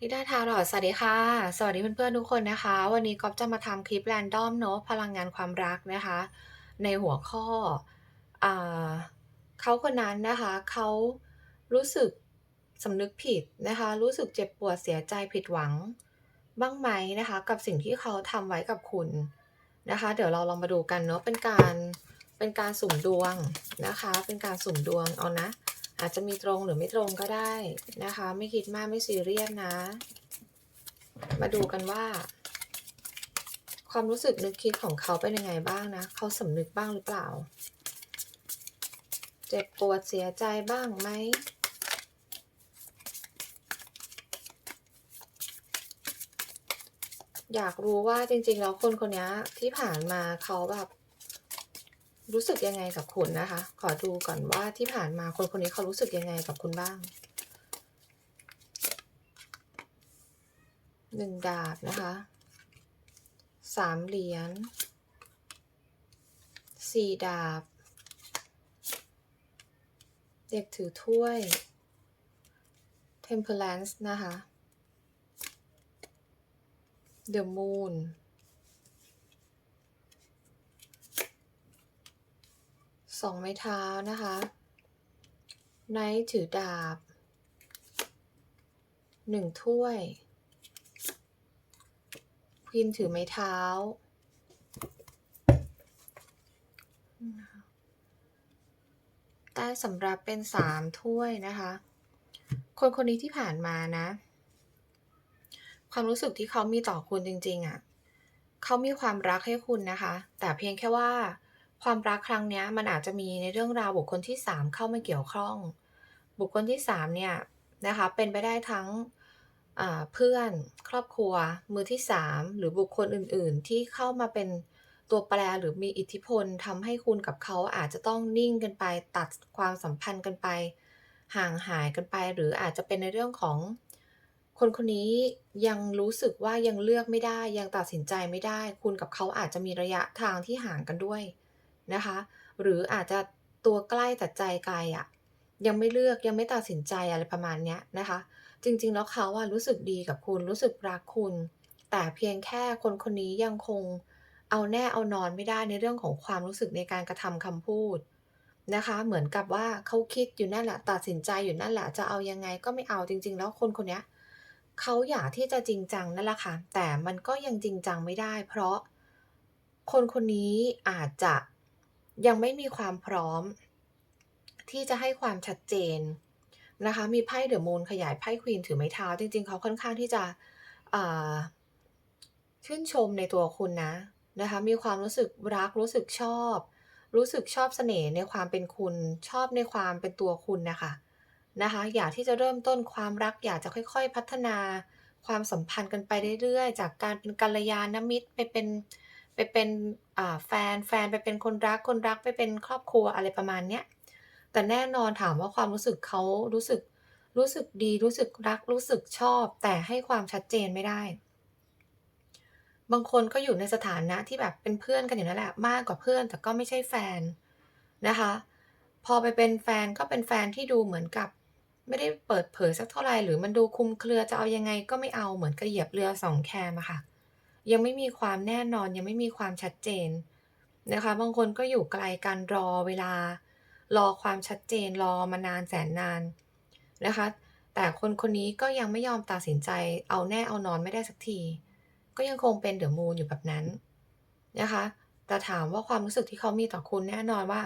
นิด้าทาโรตสวัสดีค่ะ สวัสดีเพื่อนๆทุกคนนะคะ วันนี้ก๊อฟจะมาทำคลิปแรนดอมเนาะพลังงานความรักนะคะ ในหัวข้ออเขาคนนั้นนะคะเขารู้สึกสำนึกผิดนะคะ รู้สึกเจ็บปวดเสียใจผิดหวัง บ้างไหมนะคะ กับสิ่งที่เขาทำไว้กับคุณนะคะ เดี๋ยวเราลองมาดูกันเนาะเป็นการเป็นการสุ่มดวงนะคะ เป็นการสุ่มดวงเอานะ อาจจะมีตรงหรือไม่ตรงก็ได้นะคะ ไม่คิดมากไม่ซีเรียสนะ มาดูกันว่า ความรู้สึกนึกคิดของเขาเป็นยังไงบ้างนะ เขาสำนึกบ้างหรือเปล่า เจ็บปวดเสียใจบ้างไหมอยากรู้ว่าจริงๆ แล้วคนคนนี้ที่ผ่านมาเขาแบบ รู้สึกยังไงกับคุณนะคะ ขอดูก่อนว่าที่ผ่านมาคนคนนี้เขารู้สึกยังไงกับคุณบ้างหนึ่งดาบนะคะสามเหรียญสี่ดาบ เด็กถือถ้วย temperance นะคะ the moon สองไม้เท้านะคะไนท์ถือดาบหนึ่งถ้วยควีนถือไม้เท้าใต้สำรับเป็นสามถ้วยนะคะ คนคนนี้ที่ผ่านมานะ ความรู้สึกที่เขามีต่อคุณจริง ๆอะ่ะ เขามีความรักให้คุณนะคะ แต่เพียงแค่ว่า ความรักครั้งนี้มันอาจจะมีในเรื่องราวบุคคลที่สามเข้ามาเกี่ยวข้อง บุคคลที่สามเนี่ยนะคะเป็นไปได้ทั้งเพื่อนครอบครัว มือที่สามหรือบุคคลอื่น ๆ ที่เข้ามาเป็นตัวแปรหรือมีอิทธิพลทำให้คุณกับเขาอาจจะต้องนิ่งกันไป ตัดความสัมพันธ์กันไป ห่างหายกันไป หรืออาจจะเป็นในเรื่องของ คนคนนี้ยังรู้สึกว่ายังเลือกไม่ได้ ยังตัดสินใจไม่ได้ คุณกับเขาอาจจะมีระยะทางที่ห่างกันด้วย นะคะ หรืออาจจะตัวใกล้แต่ใจไกลอะยังไม่เลือกยังไม่ตัดสินใจอะไรประมาณเนี้ยนะคะ จริงๆ แล้วเขาอะรู้สึกดีกับคุณรู้สึกรักคุณ แต่เพียงแค่คนคนนี้ยังคงเอาแน่เอานอนไม่ได้ในเรื่องของความรู้สึกในการกระทำคำพูดนะคะ เหมือนกับว่าเขาคิดอยู่นั่นแหละตัดสินใจอยู่นั่นแหละจะเอายังไงก็ไม่เอาจริง ๆ แล้วคนคนนี้เขาอยากที่จะจริงจังนั่นแหละค่ะแต่มันก็ยังจริงจังไม่ได้ เพราะคนคนนี้อาจจะ ยังไม่มีความพร้อม ที่จะให้ความชัดเจนนะคะ มีไพ่เดอะมูนขยายไพ่ควีนถือไม้เท้า จริง ๆ เขาค่อนข้างที่จะชื่นชมในตัวคุณนะนะคะ มีความรู้สึกรักรู้สึกชอบ รู้สึกชอบเสน่ห์ในความเป็นคุณชอบในความเป็นตัวคุณนะคะนะคะอยากที่จะเริ่มต้นความรักอยากจะค่อย ๆ พัฒนาความสัมพันธ์กันไปเรื่อยๆ จากการเป็นกัลยาณมิตรไปเป็น ไปเป็นแฟนแฟนไปเป็นคนรักคนรักไปเป็นครอบครัวอะไรประมาณเนี้ยแต่แน่นอนถามว่าความรู้สึกเขารู้สึกรู้สึกดีรู้สึกรักรู้สึกชอบ แต่ให้ความชัดเจนไม่ได้ บางคนก็อยู่ในสถานะที่แบบเป็นเพื่อนกันอยู่นั่นแหละมากกว่าเพื่อน แต่ก็ไม่ใช่แฟนนะคะ พอไปเป็นแฟนก็เป็นแฟนที่ดูเหมือนกับ ไม่ได้เปิดเผยสักเท่าไหร่หรือมันดูคุมเครือจะเอายังไงก็ไม่เอาเหมือนกับเหยียบเรือสองแคมอะค่ะ ยังไม่มีความแน่นอนยังไม่มีความชัดเจนนะคะ บางคนก็อยู่ไกลกันรอเวลา รอความชัดเจนรอมานานแสนนานนะคะ แต่คนคนนี้ก็ยังไม่ยอมตัดสินใจ เอาแน่เอานอนไม่ได้สักที ก็ยังคงเป็นเดอะมูนอยู่แบบนั้นนะคะ แต่ถามว่าความรู้สึกที่เขามีต่อคุณแน่นอนว่า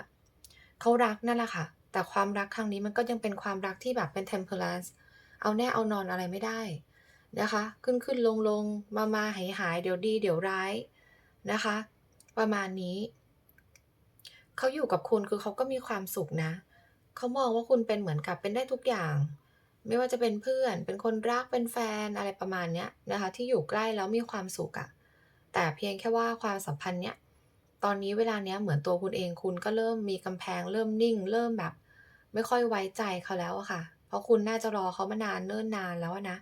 เขารักนั่นแหละค่ะ แต่ความรักครั้งนี้มันก็ยังเป็นความรักที่แบบเป็น temperance เอาแน่เอานอนอะไรไม่ได้ นะคะ ขึ้นๆลงๆมาๆหายๆเดี๋ยวดีเดี๋ยวร้ายนะคะ ประมาณนี้ เขาอยู่กับคุณคือเขาก็มีความสุขนะ เขามองว่าคุณเป็นเหมือนกับเป็นได้ทุกอย่าง ไม่ว่าจะเป็นเพื่อน เป็นคนรัก เป็นแฟนอะไรประมาณเนี้ยนะคะ ที่อยู่ใกล้แล้วมีความสุขอะแต่เพียงแค่ว่าความสัมพันธ์เนี้ยตอนนี้เวลาเนี้ยเหมือนตัวคุณเองคุณก็เริ่มมีกำแพง เริ่มนิ่ง เริ่มแบบ ไม่ค่อยไว้ใจเขาแล้วอะค่ะ เพราะคุณน่าจะรอเขามานานเนิ่นนานแล้วอะนะ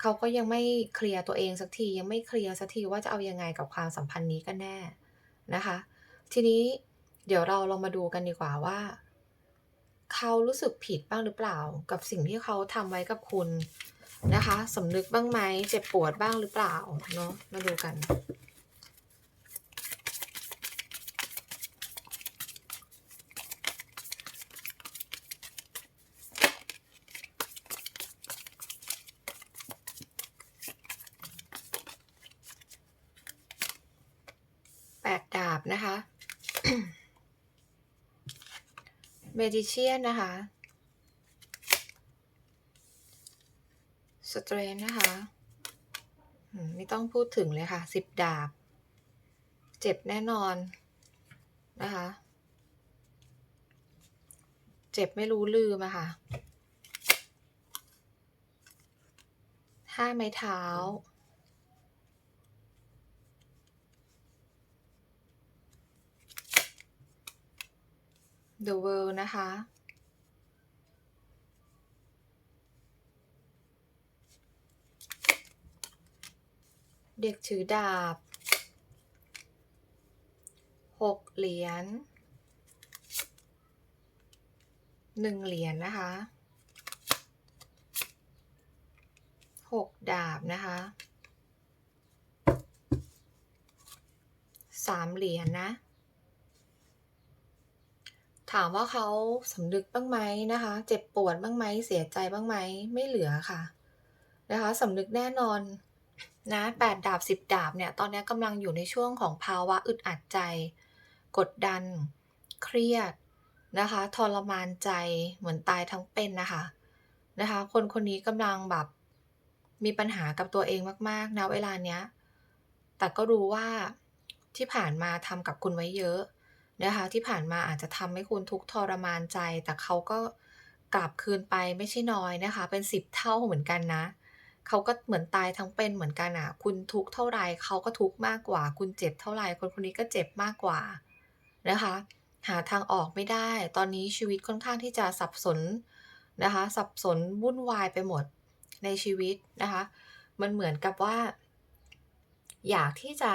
เขาก็ยังไม่เคลียร์ตัวเองสักทียังไม่เคลียร์สักทีว่าจะเอายังไงกับความสัมพันธ์นี้กันแน่นะคะ ทีนี้เดี๋ยวเราลองมาดูกันดีกว่าว่า เขารู้สึกผิดบ้างหรือเปล่า กับสิ่งที่เขาทำไว้กับคุณนะคะสำนึกบ้างไหมเจ็บปวดบ้างหรือเปล่าเนาะมาดูกัน แปดดาบนะคะ เมจิเชียนนะคะสเตรนนะคะไม่ต้องพูดถึงเลยค่ะสิบดาบ เจ็บแน่นอนนะคะ เจ็บไม่รู้ลืมอะค่ะห้าไม้เท้า The World นะคะ เด็กถือดาบหกเหรียญหนึ่งเหรียญนะคะหกดาบนะคะสามเหรียญนะ ถามว่าเขาสำนึกบ้างไหมนะคะ เจ็บปวดบ้างไหมเสียใจบ้างไหมไม่เหลือค่ะนะคะสำนึกแน่นอนนะแปดดาบสิบดาบเนี่ยตอนนี้กำลังอยู่ในช่วงของภาวะอึดอัดใจ กดดัน เครียดนะคะทรมานใจเหมือนตายทั้งเป็นนะคะนะคะ คนคนนี้กำลังแบบมีปัญหากับตัวเองมากๆนะเวลาเนี้ยแต่ก็รู้ว่าที่ผ่านมาทำกับคุณไว้เยอะ นะคะที่ผ่านมาอาจจะทำให้คุณทุกทรมานใจ แต่เขาก็กลับคืนไปไม่ใช่น้อยนะคะ เป็นสิบเท่าเหมือนกันนะเขาก็เหมือนตายทั้งเป็นเหมือนกันอะคุณทุกเท่าไรเขาก็ทุกมากกว่า คุณเจ็บเท่าไรคนคนนี้ก็เจ็บมากกว่านะคะ หาทางออกไม่ได้ ตอนนี้ชีวิตค่อนข้างที่จะสับสนนะคะ สับสนวุ่นวายไปหมดในชีวิตนะคะ มันเหมือนกับว่า อยากที่จะ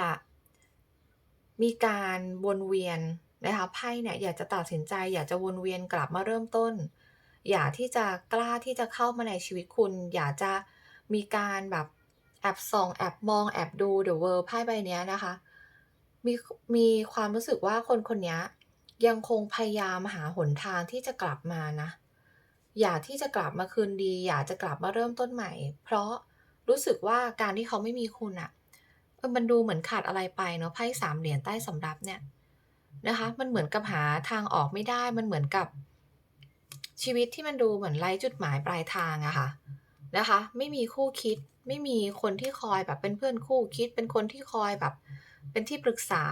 มีการวนเวียน นะคะไพ่เนี่ยอยากจะตัดสินใจ อยากจะวนเวียนกลับมาเริ่มต้น อยากที่จะกล้าที่จะเข้ามาในชีวิตคุณ อยากจะมีการแบบแอบส่องแอบมองแอบดู The World ไพ่ใบเนี้ยนะคะ มีมีความรู้สึกว่าคนคนนี้ยังคงพยายามหาหนทางที่จะกลับมานะ อยากที่จะกลับมาคืนดี อยากจะกลับมาเริ่มต้นใหม่ เพราะรู้สึกว่าการที่เขาไม่มีคุณอะมันดูเหมือนขาดอะไรไปเนาะไพ่สามเหรียญใต้สำรับเนี่ย นะคะ มันเหมือนกับหาทางออกไม่ได้ มันเหมือนกับชีวิตที่มันดูเหมือนไร้จุดหมายปลายทางอะค่ะนะคะ ไม่มีคู่คิด ไม่มีคนที่คอยแบบเป็นเพื่อนคู่คิด เป็นคนที่คอยแบบ เป็นที่ปรึกษา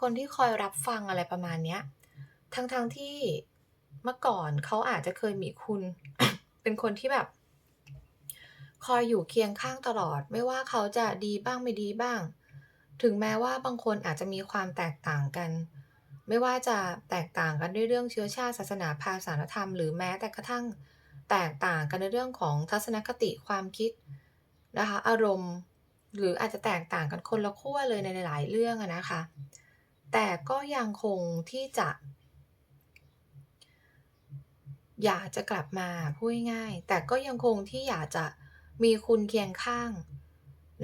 คนที่คอยรับฟังอะไรประมาณเนี้ย ทั้งๆทที่เมื่อก่อนเขาอาจจะเคยมีคุณ เป็นคนที่แบบ คอยอยู่เคียงข้างตลอด ไม่ว่าเขาจะดีบ้างไม่ดีบ้าง ถึงแม้ว่าบางคนอาจจะมีความแตกต่างกัน ไม่ว่าจะแตกต่างกันด้วยเรื่องเชื้อชาติศาสนาภาษาธรรมหรือแม้แต่กระทั่งแตกต่างกันในเรื่องของทัศนคติความคิดนะคะอารมณ์หรืออาจจะแตกต่างกันคนละขั้วเลยในหลายเรื่องนะคะ แต่ก็ยังคงที่จะ อยากจะกลับมาพูดง่ายแต่ก็ยังคงที่อยากจะมีคุณเคียงข้าง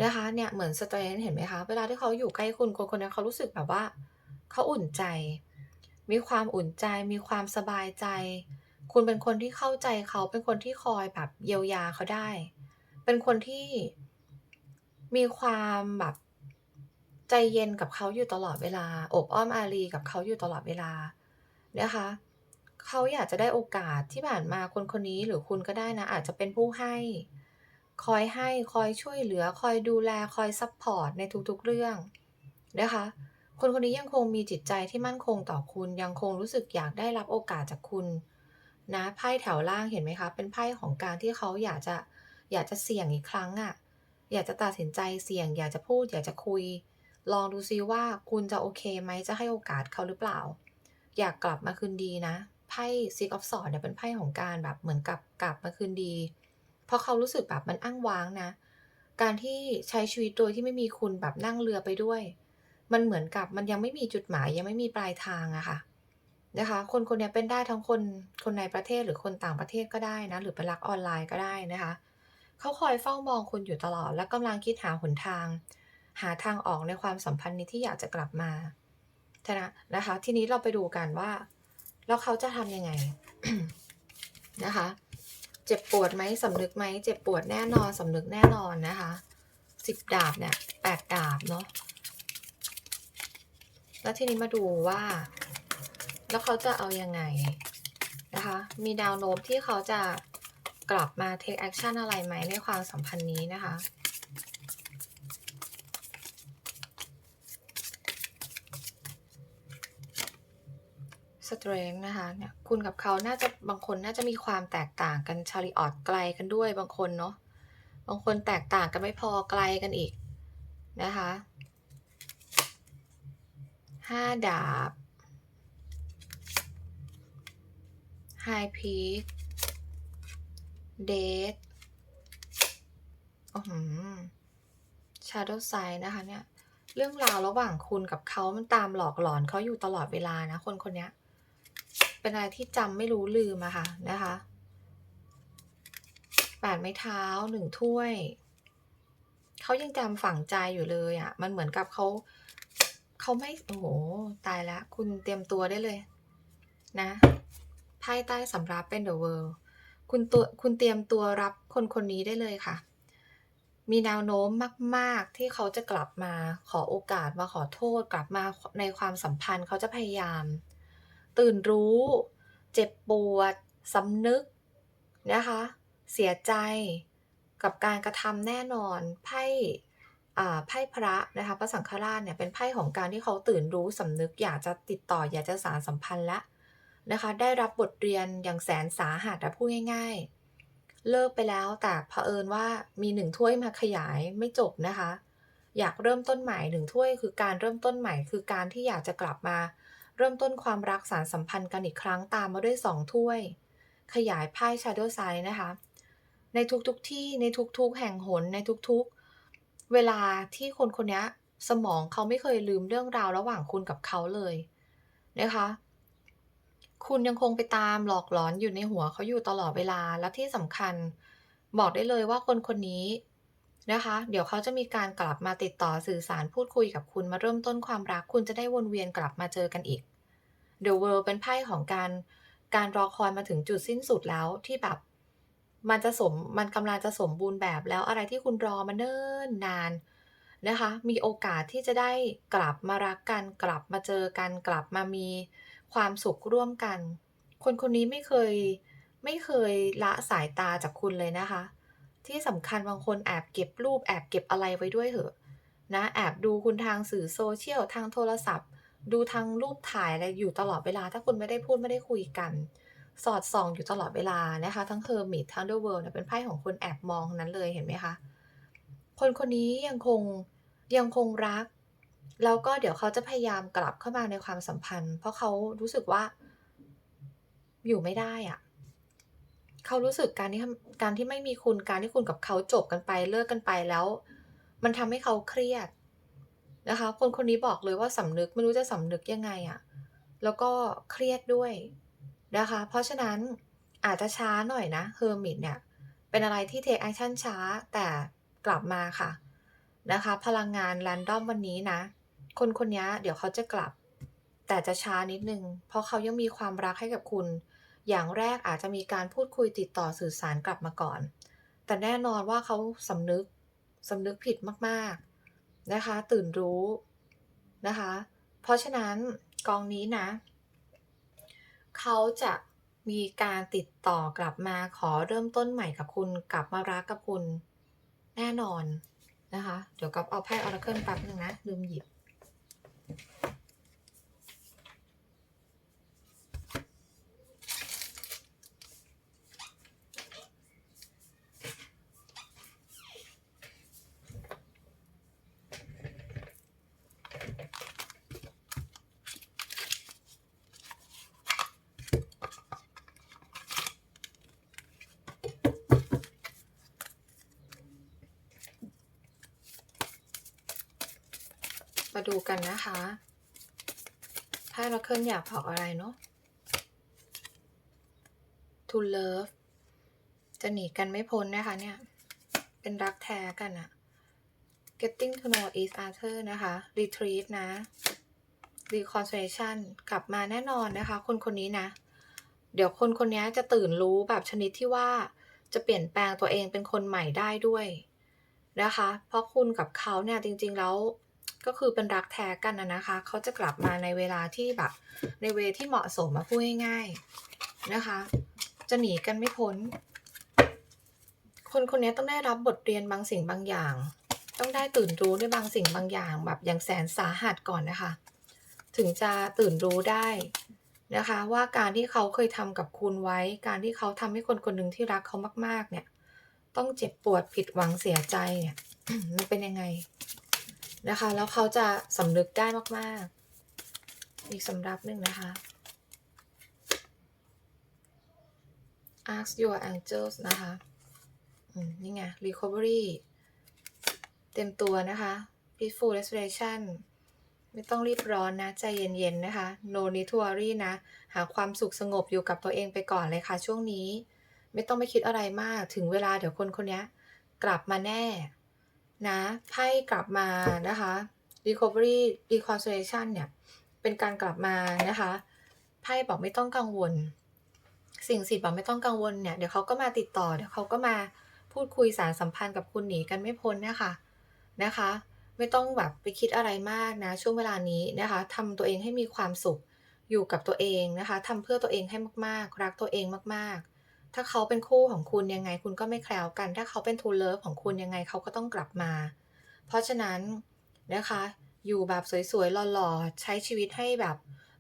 นะคะเนี่ยเหมือนสเตรนเห็นไหมคะ เวลาที่เขาอยู่ใกล้คุณคนคนนั้นเขารู้สึกแบบว่า เขาอุ่นใจ มีความอุ่นใจ มีความสบายใจ คุณเป็นคนที่เข้าใจเขา เป็นคนที่คอยแบบเยียวยาเขาได้ เป็นคนที่มีความแบบใจเย็นกับเขาอยู่ตลอดเวลา อบอ้อมอารีกับเขาอยู่ตลอดเวลา นะคะ เขาอยากจะได้โอกาสที่ผ่านมาคนคนนี้หรือคุณก็ได้นะ อาจจะเป็นผู้ให้ คอยให้ คอยช่วยเหลือ คอยดูแล คอยซัปพอร์ตในทุกๆเรื่อง นะคะ คนคนนี้ยังคงมีจิตใจที่มั่นคงต่อคุณ ยังคงรู้สึกอยากได้รับโอกาสจากคุณ นะไพ่แถวล่างเห็นไหมคะ เป็นไพ่ของการที่เขาอยากจะอยากจะเสี่ยงอีกครั้งอะอยากจะตัดสินใจเสี่ยง อยากจะพูด อยากจะคุย ลองดูซิว่าคุณจะโอเคไหมจะให้โอกาสเขาหรือเปล่า อยากกลับมาคืนดีนะไพ่ Six of Swords เนี่ยเป็นไพ่ของการแบบเหมือนกับกลับมาคืนดี เพราะเขารู้สึกแบบมันอ้างว้างนะ การที่ใช้ชีวิตโดยที่ไม่มีคุณแบบนั่งเรือไปด้วย มันเหมือนกับมันยังไม่มีจุดหมายยังไม่มีปลายทางอะค่ะนะคะ คนคนนี้เป็นได้ทั้งคนคนในประเทศหรือคนต่างประเทศก็ได้นะหรือเป็นรักออนไลน์ก็ได้นะคะเขาคอยเฝ้ามองคุณอยู่ตลอด และกำลังคิดหาหนทาง หาทางออกในความสัมพันธ์นี้ที่อยากจะกลับมาชนะนะคะ ทีนี้เราไปดูกันว่า แล้วเขาจะทำยังไงนะคะ เจ็บปวดไหมสำนึกไหมเจ็บปวดแน่นอนสำนึกแน่นอนนะคะสิบดาบเนี่ยแปดดาบเนาะ แล้วทีนี้มาดูว่า แล้วเขาจะเอายังไงนะคะ มีแนวโน้มที่เขาจะกลับมา take action อะไรไหมในความสัมพันธ์นี้นะคะสเตรนนะคะเนี่ยคุณกับเขาน่าจะบางคนน่าจะมีความแตกต่างกันชาริออตไกลกันด้วยบางคนเนาะบางคนแตกต่างกันไม่พอไกลกันอีกนะคะ ห้าดาบไฮพีคเดทอือหือชาร์โดไซนะคะเนี่ย เรื่องราวระหว่างคุณกับเขามันตามหลอกหลอนเขาอยู่ตลอดเวลานะ คนคนนี้เป็นอะไรที่จำไม่รู้ลืมอะค่ะนะคะแปดไม้เท้าหนึ่งถ้วย เขายังจำฝังใจอยู่เลยอะมันเหมือนกับเขา เขาไม่ โอ้โห ตายแล้วคุณเตรียมตัวได้เลย นะไพ่ใต้สำรับเป็น The World คุณตัวคุณเตรียมตัวรับคนคนนี้ได้เลยค่ะ มีแนวโน้มมาก ๆ ที่เขาจะกลับมาขอโอกาสมาขอโทษ กลับมาในความสัมพันธ์เขาจะพยายาม ตื่นรู้ เจ็บปวดสำนึกนะคะ เสียใจกับการกระทำแน่นอนไพ่อ่า ไพ่พระนะคะพระสังฆราชเนี่ยเป็นไพ่ของการที่เขาตื่นรู้สำนึกอยากจะติดต่ออยากจะสานสัมพันธ์แล้วนะคะได้รับบทเรียนอย่างแสนสาหัสอะพูดง่าย ๆ เลิกไปแล้วแต่เผอิญว่ามีหนึ่งถ้วยมาขยายไม่จบนะคะ อยากเริ่มต้นใหม่หนึ่งถ้วยคือการเริ่มต้นใหม่ คือการที่อยากจะกลับมา เริ่มต้นความรักสารสัมพันธ์กันอีกครั้งตามมาด้วย2ถ้วย ขยายไพ่ Shadow Side นะคะ ในทุกๆทที่ในทุกๆ แห่งหนในทุกๆ เวลาที่คนคนนี้สมองเขาไม่เคยลืมเรื่องราวระหว่างคุณกับเขาเลยนะคะ คุณยังคงไปตามหลอกหลอนอยู่ในหัวเขาอยู่ตลอดเวลาและที่สำคัญบอกได้เลยว่าคนคนนี้นะคะ เดี๋ยวเขาจะมีการกลับมาติดต่อสื่อสารพูดคุยกับคุณมาเริ่มต้นความรัก คุณจะได้วนเวียนกลับมาเจอกันอีก The World เป็นไพ่ของการการรอคอยมาถึงจุดสิ้นสุดแล้วที่แบบ มันจะสมมันกำลังจะสมบูรณ์แบบแล้วอะไรที่คุณรอมาเนิ่นนานนะคะ มีโอกาสที่จะได้กลับมารักกัน กลับมาเจอกัน กลับมามีความสุขร่วมกัน คนคนนี้ไม่เคยไม่เคยละสายตาจากคุณเลยนะคะ ที่สำคัญบางคนแอบเก็บรูปแอบเก็บอะไรไว้ด้วยเหอะนะแอบดูคุณทางสื่อโซเชียลทางโทรศัพท์ ดูทางรูปถ่ายอะไรอยู่ตลอดเวลา ถ้าคุณไม่ได้พูดไม่ได้คุยกัน สอดส่องอยู่ตลอดเวลานะคะ ทั้งเฮอร์มิตทั้งเดอะเวิลด์เนี่ยเป็นไพ่ของคนแอบมองนั้นเลยเห็นไหมคะ คนคนนี้ยังคงยังคงรัก แล้วก็เดี๋ยวเขาจะพยายามกลับเข้ามาในความสัมพันธ์ เพราะเขารู้สึกว่า อยู่ไม่ได้อะเขารู้สึกการที่การที่ไม่มีคุณการที่คุณกับเขาจบกันไปเลิกกันไปแล้ว มันทำให้เขาเครียดนะคะ คนคนนี้บอกเลยว่าสำนึกไม่รู้จะสำนึกยังไงอะแล้วก็เครียดด้วย นะคะ เพราะฉะนั้นอาจจะช้าหน่อยนะเฮอร์มิตเนี่ยเป็นอะไรที่เทคแอคชั่นช้าแต่กลับมาค่ะนะคะ พลังงานแรนดอมวันนี้นะ คนคนนี้เดี๋ยวเขาจะกลับ แต่จะช้านิดนึง เพราะเขายังมีความรักให้กับคุณ อย่างแรกอาจจะมีการพูดคุยติดต่อสื่อสารกลับมาก่อน แต่แน่นอนว่าเขาสำนึกสำนึกผิดมากๆนะคะ ตื่นรู้นะคะ เพราะฉะนั้นกองนี้นะ เขาจะมีการติดต่อกลับมาขอเริ่มต้นใหม่กับคุณกลับมารักกับคุณแน่นอนนะคะ เดี๋ยวกับเอาไพ่ออร์เคิลแป๊บนึงนะลืมหยิบ มาดูกันนะคะไพ่ออร์เคิลอยากบอกอะไรเนาะ To love จะหนีกันไม่พ้นนะคะเนี่ย เป็นรักแท้กันอะ getting to know each other นะคะ retreat นะ reconciliation กลับมาแน่นอนนะคะ คนคนนี้นะ เดี๋ยวคนคนนี้จะตื่นรู้แบบชนิดที่ว่าจะเปลี่ยนแปลงตัวเองเป็นคนใหม่ได้ด้วยนะคะ เพราะคุณกับเขาเนี่ยจริงๆแล้ว ก็คือเป็นรักแท้กันนะนะคะ เขาจะกลับมาในเวลาที่แบบ ในเวที่เหมาะสมมาพูดง่ายๆนะคะ จะหนีกันไม่พ้น คนคนนี้ต้องได้รับบทเรียนบางสิ่งบางอย่าง ต้องได้ตื่นรู้ด้วยบางสิ่งบางอย่าง แบบอย่างแสนสาหัสก่อนนะคะ ถึงจะตื่นรู้ได้นะคะ ว่าการที่เขาเคยทำกับคุณไว้ การที่เขาทำให้คนคนหนึ่งที่รักเขามาก ๆ เนี่ย ต้องเจ็บปวดผิดหวังเสียใจเนี่ยมันเป็นยังไง นะคะ แล้วเขาจะสำนึกได้มาก ๆ อีกสำรับหนึ่งนะคะ ask your angels นะคะนี่ไง recovery เต็มตัวนะคะ peaceful restoration ไม่ต้องรีบร้อนนะ ใจเย็น ๆ นะคะ no need to worry นะ หาความสุขสงบอยู่กับตัวเองไปก่อนเลยค่ะ ช่วงนี้ ไม่ต้องไปคิดอะไรมาก ถึงเวลาเดี๋ยวคนคนนี้กลับมาแน่ นะไพ่กลับมานะคะ recovery reconciliation เนี่ยเป็นการกลับมานะคะไพ่บอกไม่ต้องกังวล สิ่งสิบอกไม่ต้องกังวลเนี่ยเดี๋ยวเขาก็มาติดต่อเดี๋ยวเขาก็มาพูดคุยสารสัมพันธ์กับคุณหนีกันไม่พ้นนี่ยค่ะนะคะ ไม่ต้องแบบไปคิดอะไรมากนะช่วงเวลานี้นะคะทำตัวเองให้มีความสุขอยู่กับตัวเองนะคะทำเพื่อตัวเองให้มากๆ รักตัวเองมาก ถ้าเขาเป็นคู่ของคุณยังไงคุณก็ไม่แคล้วกัน ถ้าเขาเป็นทูเลิฟของคุณยังไงเขาก็ต้องกลับมา เพราะฉะนั้นนะคะ อยู่แบบสวยๆหล่อๆใช้ชีวิตให้แบบ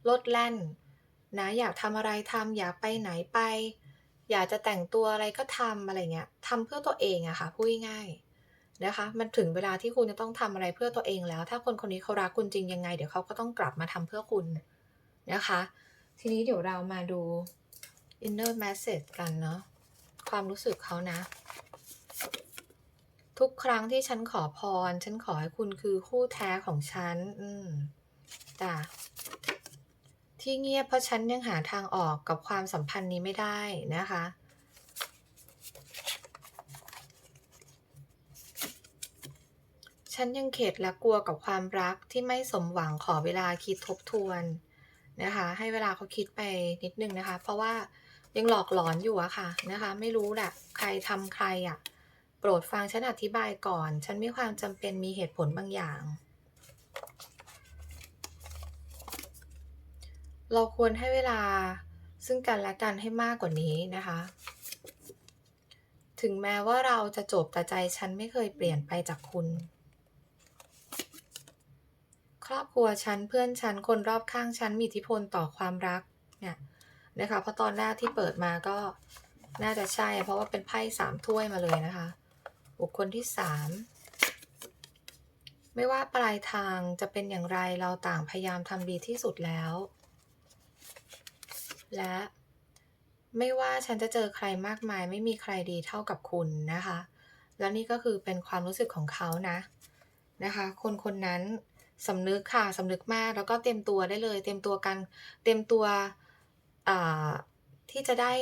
ลดแล่นนะอยากทำอะไรทำอยากไปไหนไป อยากจะแต่งตัวอะไรก็ทำอะไรเงี้ยทำเพื่อตัวเองอะค่ะพูดง่ายนะคะ มันถึงเวลาที่คุณจะต้องทำอะไรเพื่อตัวเองแล้ว ถ้าคนคนนี้เขารักคุณจริงยังไง เดี๋ยวเขาก็ต้องกลับมาทำเพื่อคุณนะคะ ทีนี้เดี๋ยวเรามาดู inner message กันเนาะความรู้สึกเขานะ ทุกครั้งที่ฉันขอพร ฉันขอให้คุณคือคู่แท้ของฉัน อืมจ้ะที่เงียบเพราะฉันยังหาทางออกกับความสัมพันธ์นี้ไม่ได้นะคะฉันยังเข็ดและกลัวกับความรักที่ไม่สมหวังขอเวลาคิดทบทวนนะคะ ให้เวลาเขาคิดไปนิดนึงนะคะ เพราะว่า ยังหลอกหลอนอยู่อะค่ะนะคะ ไม่รู้แหละใครทำใครอะโปรดฟังฉันอธิบายก่อน ฉันมีความจำเป็นมีเหตุผลบางอย่าง เราควรให้เวลาซึ่งกันและกันให้มากกว่านี้นะคะ ถึงแม้ว่าเราจะจบแต่ใจฉันไม่เคยเปลี่ยนไปจากคุณ ครอบครัวฉันเพื่อนฉันคนรอบข้างฉันมีอิทธิพลต่อความรักเนี่ย นะคะ เพราะตอนแรกที่เปิดมาก็น่าจะใช่ เพราะว่าเป็นไพ่สามถ้วยมาเลยนะคะ บุคคลที่สามไม่ว่าปลายทางจะเป็นอย่างไรเราต่างพยายามทำดีที่สุดแล้ว และไม่ว่าฉันจะเจอใครมากมาย ไม่มีใครดีเท่ากับคุณนะคะ แล้วนี่ก็คือเป็นความรู้สึกของเขานะนะคะ คนคนนั้นสำนึกค่ะสำนึกมากแล้วก็เต็มตัวได้เลย เต็มตัวกันเต็มตัว ที่จะได้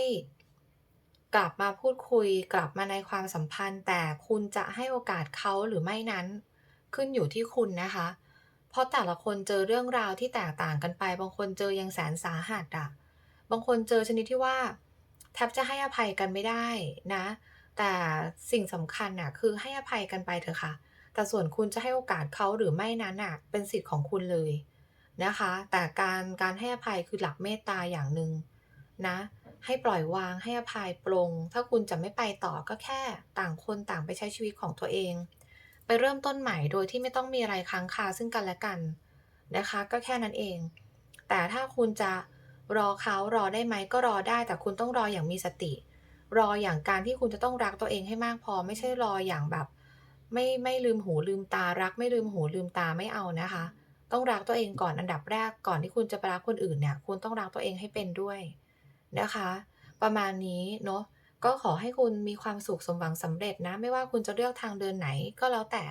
กลับมาพูดคุยกลับมาในความสัมพันธ์ แต่คุณจะให้โอกาสเขาหรือไม่นั้นขึ้นอยู่ที่คุณนะคะ เพราะแต่ละคนเจอเรื่องราวที่แตกต่างกันไป บางคนเจอยังแสนสาหัสอะบางคนเจอชนิดที่ว่าแทบจะให้อภัยกันไม่ได้นะ แต่สิ่งสำคัญน่ะคือให้อภัยกันไปเถอะค่ะ แต่ส่วนคุณจะให้โอกาสเขาหรือไม่นั้นน่ะ เป็นสิทธิ์ของคุณเลย นะคะ แต่การการให้อภัยคือหลักเมตตาอย่างหนึ่งนะ ให้ปล่อยวางให้อภัยปรงถ้าคุณจะไม่ไปต่อก็แค่ต่างคนต่างไปใช้ชีวิตของตัวเอง ไปเริ่มต้นใหม่โดยที่ไม่ต้องมีอะไรค้างคาซึ่งกันและกันนะคะ ก็แค่นั้นเอง แต่ถ้าคุณจะรอเขารอได้ไหมก็รอได้ แต่คุณต้องรออย่างมีสติ รออย่างการที่คุณจะต้องรักตัวเองให้มากพอ ไม่ใช่รออย่างแบบ ไม่ไม่ลืมหูลืมตารัก ไม่ลืมหูลืมตาไม่เอานะคะ ต้องรักตัวเองก่อนอันดับแรกก่อนที่คุณจะไปรักคนอื่นเนี่ย คุณต้องรักตัวเองให้เป็นด้วยนะคะ ประมาณนี้เนาะก็ขอให้คุณมีความสุขสมหวังสำเร็จนะ ไม่ว่าคุณจะเลือกทางเดินไหนก็แล้วแต่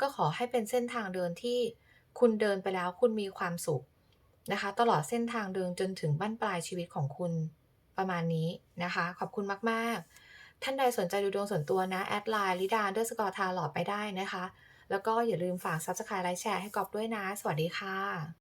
ก็ขอให้เป็นเส้นทางเดินที่คุณเดินไปแล้วคุณมีความสุขนะคะ ตลอดเส้นทางเดินจนถึงบั้นปลายชีวิตของคุณประมาณนี้นะคะ ขอบคุณมาก ๆ ท่านใดสนใจดูดวงส่วนตัวนะ แอดไลน์ Lida_Tarot ไปได้นะคะ แล้วก็อย่าลืมฝาก Subscribe ไลค์แชร์ให้กอบด้วยนะ สวัสดีค่ะ